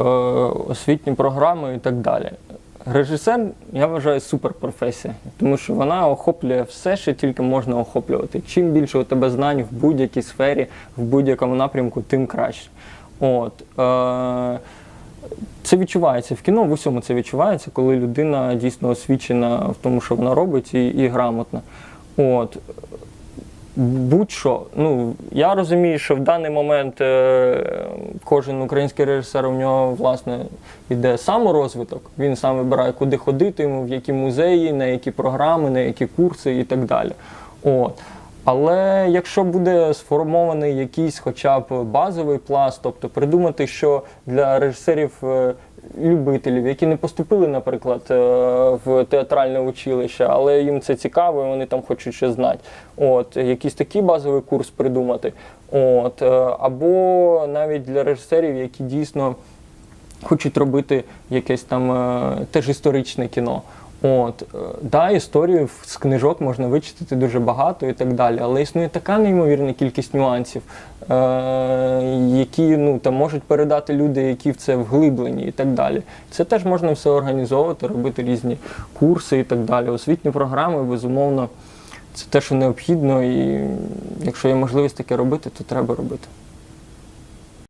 е, освітні програми і так далі. Режисер, я вважаю, суперпрофесія, тому що вона охоплює все, що тільки можна охоплювати. Чим більше у тебе знань в будь-якій сфері, в будь-якому напрямку, тим краще. От, е, це відчувається в кіно, в усьому це відчувається, коли людина дійсно освічена в тому, що вона робить, і, і грамотна. От. Будь-що. Ну, я розумію, що в даний момент е, кожен український режисер у нього власне йде саморозвиток. Він сам вибирає, куди ходити йому, в які музеї, на які програми, на які курси і так далі. От. Але якщо буде сформований якийсь хоча б базовий пласт, тобто придумати, що для режисерів е, любителів, які не поступили, наприклад, е, в театральне училище, але їм це цікаво, і вони там хочуть ще знати. От якийсь такий базовий курс придумати. От, е, або навіть для режисерів, які дійсно хочуть робити якесь там е, теж історичне кіно. От, е, да, історію з книжок можна вичитати дуже багато і так далі, але існує така неймовірна кількість нюансів, е, які ну, там можуть передати люди, які в це вглиблені і так далі. Це теж можна все організовувати, робити різні курси і так далі. Освітні програми, безумовно, це те, що необхідно, і якщо є можливість таке робити, то треба робити.